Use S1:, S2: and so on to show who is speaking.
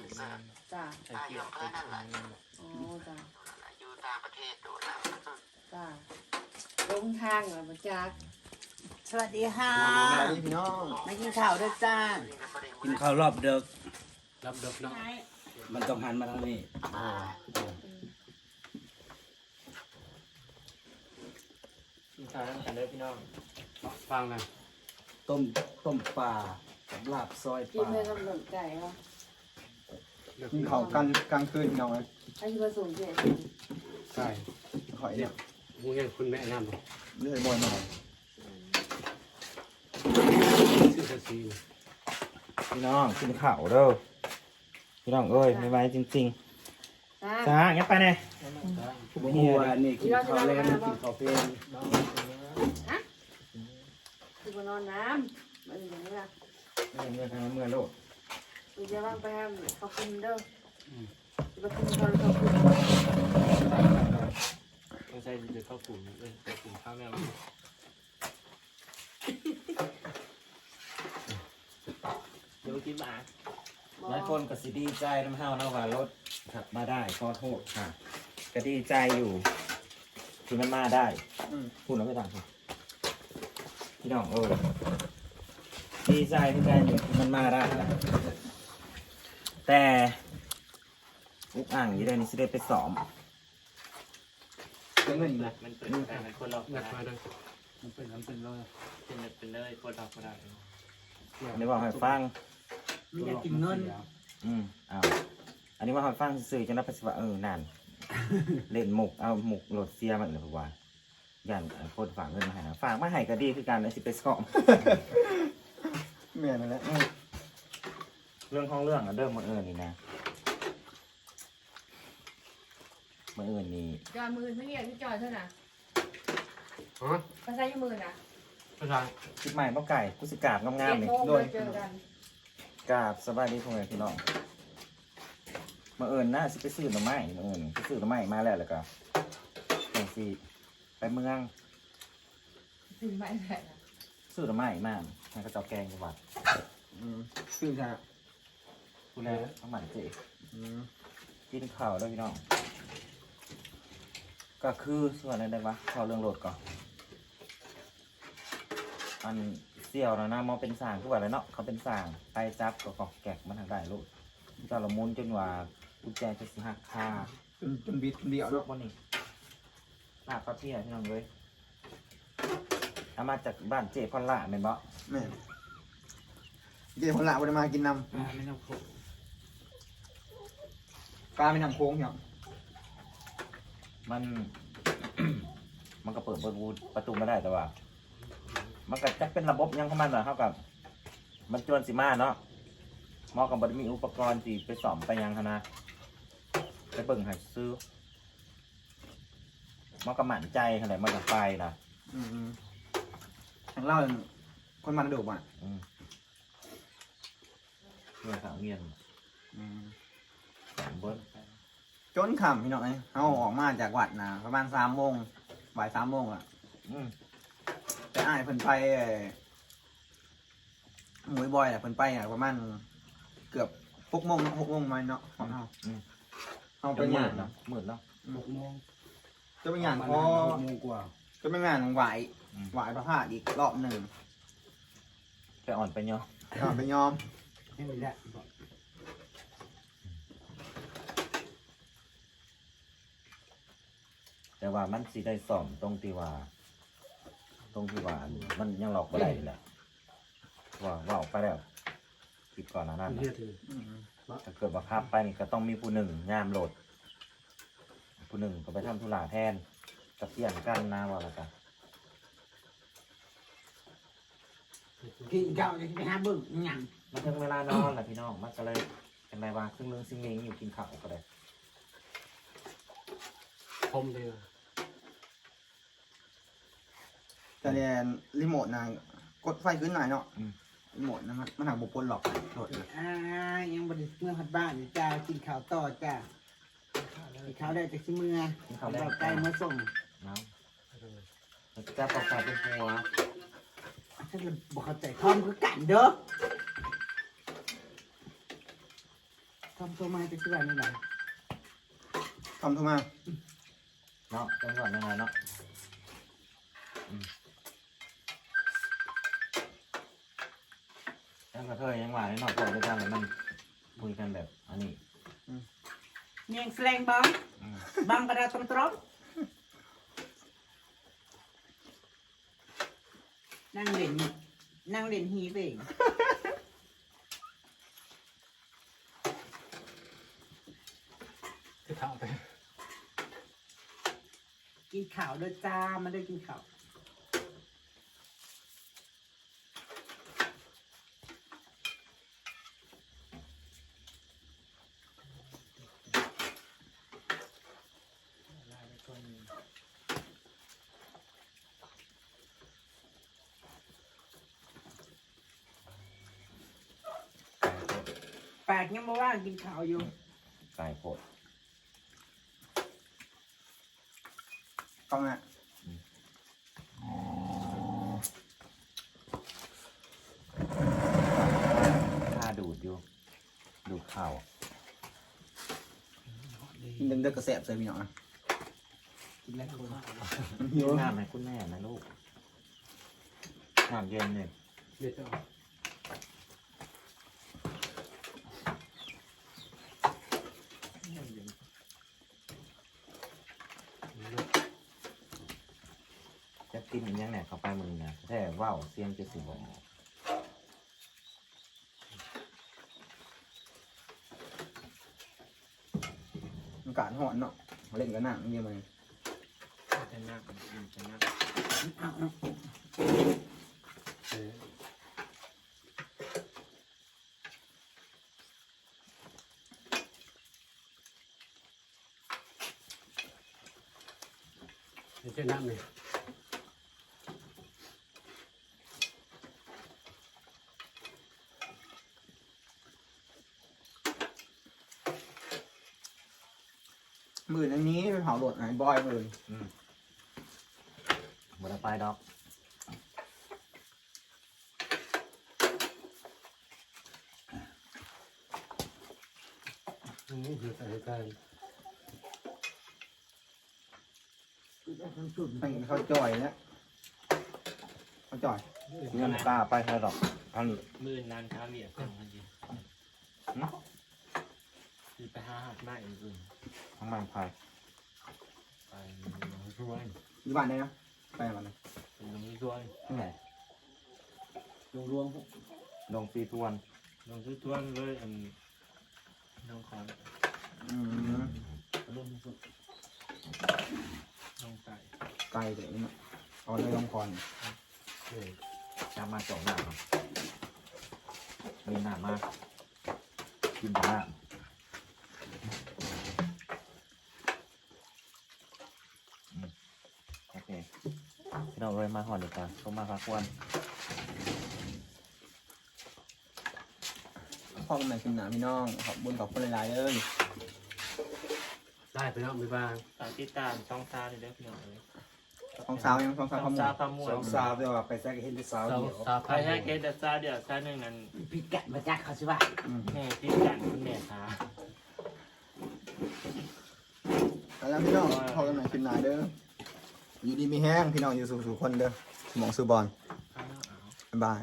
S1: อนเสิร์ต
S2: จ้า
S3: ใส่เกียร์ไปทำงาน
S2: อ๋อจ้า
S1: อยู่ต่างประเทศดูนะ
S2: จ้าลงทางแล้วมาจาก
S4: สวัสดีค่ะ
S5: สวัสดีพี่น้อง
S4: มากินข้าวด้วยจ้า
S3: กินข้าวรอบเดิก
S6: รับดอกเนาะ
S3: มันต้องหันมาทางนี้
S6: อ่า
S3: กินข้าวกันเลยพี่น้อง
S6: ฟังนะ
S3: ต้มต้มปลากับลาบซอยป
S2: กิน
S3: ลา
S2: เลยกำหนดไก่เหรอ
S5: กินข้าวกลางกลางคืนพี่น้องเลย
S2: ให้ที่ผสมเจ็ด
S6: ใช่
S5: ข่อยเนี่ย
S6: หูเห็นคุณแม่นำบ่
S5: เลื่อยบ่อยหน่อย
S6: ชื่อจะซีน
S3: พี่น้องกินข้าวเด้อพี่น้องเอ้ยไม่ไหวจริง
S2: จ้า
S3: ๆจ้างั้นไปเลยผมหัวนี่กินข้าวแรงกินข้าวเพลน
S2: คือมานอนน้ำมันอย่างนี้ล่ะ
S3: เมื่อเมื่อทางเมื่อโลด
S2: คือจะว่างไปห้ามเขาคุมเด้อจะคุมตอนเขาคุม
S6: ไม่ใช่จะเข้ากลุ่มเอ้ยเข้ากลุ่มข้าวแม่
S3: เดี๋ยวกินหมาหลายคนก็สิดีใจน้ำเฮานะว่ารถขับมาได้ขอโทษค่ะ ก็ดีใจอยู่ที่มันมาได้พูดแล้วไม่ต่างกันพี่น้องเออดีใจที่ใจอยู่ที่มันมาได้นะ แต่อุกอ่างอยี่ได้นี่สิได้ไปสอม
S5: เสียเงินอีกนะ
S7: มันเป็นแต่ละคนเรา
S6: หนั
S7: ก็
S6: ก
S7: ได้
S6: มาด้วยมันเป็นน้ำเป็นเลย
S7: เป็นเป็นเลยคนเราก็ได้
S3: อันนี้ว่าให้ฟัง
S4: มันอยากกินเงิน
S3: อืมอ้าวอันนี้ว่าให้ฟังซื่อๆจะนับไปสิว่าเออนั่นเล่นหมกเอาหมกโหลดเสียมาอีกแล้วว่าย่านอันคนฝากเงินมาให้นะฝากมาให้ก็ดีคือการเลยสิไปสอม
S5: แม่นั่นแหละ
S3: เรื่องของเรื่องอะเดิมมาเอิญนี่นะมาเอิญนี่
S2: จอยมือไม่เรียกพี่จอยเท่าน่ะ
S6: ฮะ
S2: ภาษายี่มือน่ะ
S6: ภาษา
S3: คิดใหม่ป้าไก่กุสิกราบงามๆ
S2: เจ็ด
S3: นี่
S2: โมงเลยเจอกัน
S3: กราบสบายดีพ่อแม่พี่น้องมาเอิญน่าสิไปซื้อหน่อไม้มาเอิญไปซื้อหน่อไม้มาแล้วแล้วก็อย่างสิไปเมือง
S2: ถึงไม่ได้นะ
S3: ซื้อหน่อไม้มาให้เขาเจ้าแกงจังหวัด
S5: อืมชื่อชา
S3: พูดแลน้ำมันเจ
S5: อืม
S3: กินข้าวแล้วพี่น้อง ก็คือส่วนอะไรได้วะเข้าเรื่องโหลดก่อน อันเสี่ยวนะนะมอเป็นสร้างทุกวันเลยเนาะเขาเป็นสร้างไปจับก็กอกแกกมันทางได้ลูกเจ้าละมุนจนว่ากุญแจจะสิหักคา
S5: จนจนบิดจนเดียว
S3: เอา
S5: แล้
S3: ลู
S5: ว
S3: กวันนี้ลาบข้าวเที่ยพี่น้องเลยเอามาจากบ้านเจ๊พอลล่าเป็นบ่
S5: แม่เดี๋ยวคนละวันมากินน้
S6: ไม่ต้องครบำ
S5: ปลาไม่นำโค้งเนี่ย
S3: มัน มันก็เปิดประตูประตูไม่ได้แต่ว่า มันก็จะเป็นระบบยังของมันเหรอเท่ากับ มันจวนสิมาเนาะหมอกับบไดมีอุปกรณ์ที่ไปสอมไปยังคณะไปเบิ่งใหาซื้อหมอกับหมั่นใจขนาดมันกับไฟนะ
S5: อืมอืมทางเล่าคนมันดุอะ
S3: อืมเงินสามเงียน
S5: อืม
S3: สามเบิ้ล
S5: จนค่ำพี่น้องไอ้เขาออกมาจากวัดนะประมาณสามโมงบ่ายสามโมงอะ
S3: อืม
S5: แต่อ้ายเพิ่นไปเอ่อหมวยบอยอะเพิ่นไปอะประมาณเกือบหกโมงเนาะหกโมงมาเนาะของเฮา
S3: อืม
S5: เฮา
S3: จะ
S5: ไป
S3: หมื่
S5: งาน
S3: นเนาะหมื่นเนาะ
S6: หกโมง
S5: จะไปงานพอ
S6: หกโมงกว่า
S5: จะไปงานไหว
S3: อืม
S5: ไหวพระธาตุอีกรอบหนึ่ง
S3: ไปอ่อนไปเนาะ
S5: ก็ไปยอม
S6: ให้มีแหละบอก
S3: แต่ว่ามันสิได้สอมตรงที่ว่า ตรงที่ว่ามันยังหลอกไม่ได้นี่แหละว่าว่าออกไปแล้วคิดก่อนนะนั่น
S6: เฮีย
S3: น่ะ
S6: ถือ
S5: อืม
S3: ถ้าเกิดว่าข้ามไปนี่ก็ต้องมีผู้หนึ่งงามโหลด ผู้หนึ่งก็ไปทำธุระแทนกับเปลี่ยนกันนะว่าและกัน
S4: กินข้าวจะไปหาเบึ้งหยัง
S3: มาถึงเวลานอนแหละพี่น้องมันก็เลยเป็นไรว่าซึ่งเรื่องซิงเลงอยู่กินข้าวก็ได้
S6: คมเดียว
S5: แต่เรียนรีโมทนะกดไฟขึ้นหน่อยเนาะรีโมทนะมันมันหักบุปผลหรอกโทษนะ
S4: อ่ายังบริเมื่อพัดบ้านอยู่จ้ากินข้าวต่อจ้ากินข้าวได้จากที่เมื่อเราไกลมาส่ง
S3: เนาะจะประกาศเป็นหัว
S4: ฉันเลยบอกเข้าใจทอมคือกันเด้อททำตัวมาจะเชื่อนี่ไหน
S5: ทำโทรมา
S3: เนาะจังก่อนยังไงเนาะ กระเทยยังหวานนิดหน่อยก่อนด้วยกันแล้วมันคุยกันแบบอันนี้
S4: เนียงแสลงบ้าง
S3: อืม
S4: บ้างกระดาษตร งตรงนั่งเล่นนั่งเล่นฮีบเอง
S6: คือเท่าไป
S4: กินข้าวด้วยจ้ามาด้วยกินข้าว
S3: ไก่โพด
S4: ปากยังบ่ว่างกินข้าวอยู่
S3: ไก่โพด
S5: ฟังนะ
S3: ข้าดูดอยู่ ดูดข้าว
S5: กินเด็กๆกระแสบใส่พี่น้องนะ
S6: กินแล้วคน
S5: มันหิว
S3: น้ำให้คุณแม่นะลูกน้ำเย็นเนี่ย
S6: เด็ดออ ก
S3: จะกินอีกอยังไงเข้าไปมือนะแค่ว่าวเสียงจะสิบอก
S5: อากาศร้อนเนาะมาเล่นกันหนังเยี่ยมเลย
S7: จะนั่งจะนั่ง
S6: เออเดี๋ยวเจะน้ำเลย
S5: มืออันนี้ไปเผาโหลดไอ้บอยเลย
S3: หมดแล้วไปดอก
S6: อืมเดี๋ยวใส่กัน
S5: ให้เขาจ่อยแล้วเขาจ่อย
S3: เงินกล้าไปเท่าดอกอัน
S7: มือนานค้าเบียดกันพอดีคือาหัดไม้อื่น
S3: ทั้งมันพาย
S7: ไปลงช่วย
S5: อยู่บ้านได้นะไปบ้านนะ
S7: ไปลงช่วย
S3: ที่ไหน
S6: รวมรวม
S3: ลงซีทวน
S7: ลงช่วยทวนเลยอันน้องขอน
S5: อืม
S6: รวมสุด
S7: น้องไก่
S5: ไกลแต่นี่เอาเลยลงคอน
S6: เออ
S3: จะมาสองหน้ามีหน้ามากกินหน้าอืมโอเค พี่น้องเลยมาหอนดีกว่าก็มาพักวัน
S5: พ่อกันใหม่คลิปหนาพี่น้องขอบบุญขอบคุณหลายๆเลย
S6: ได้ไปแล้วบ๊ายบาย
S7: ฝากติดตามช่องซาเลยเด้อพี่น้องเลย
S5: ของสาวยังของสาว
S7: ช่
S5: ข
S7: อง
S5: โม
S7: ซายพาม่ว
S8: สองสาวเดียวว่าไปแซกเห็นที่สาว
S6: สาว
S8: เดียว
S6: สาว
S7: ใครให้เกดซาเดี๋ยวซาหนึ่งนั้น
S4: พิกัดมาจากเขาสิว่า
S7: แม่ติดกันคุณแม่ค้า
S5: แล้วพี่น้องพอกันใหม่คลิปหนาเด้อ อยู่ดีมีแห้งพี่น้องอยู่สู่ๆคนเด้อสมองซื้อบอล
S7: อ้าว
S5: บ๊ายบาย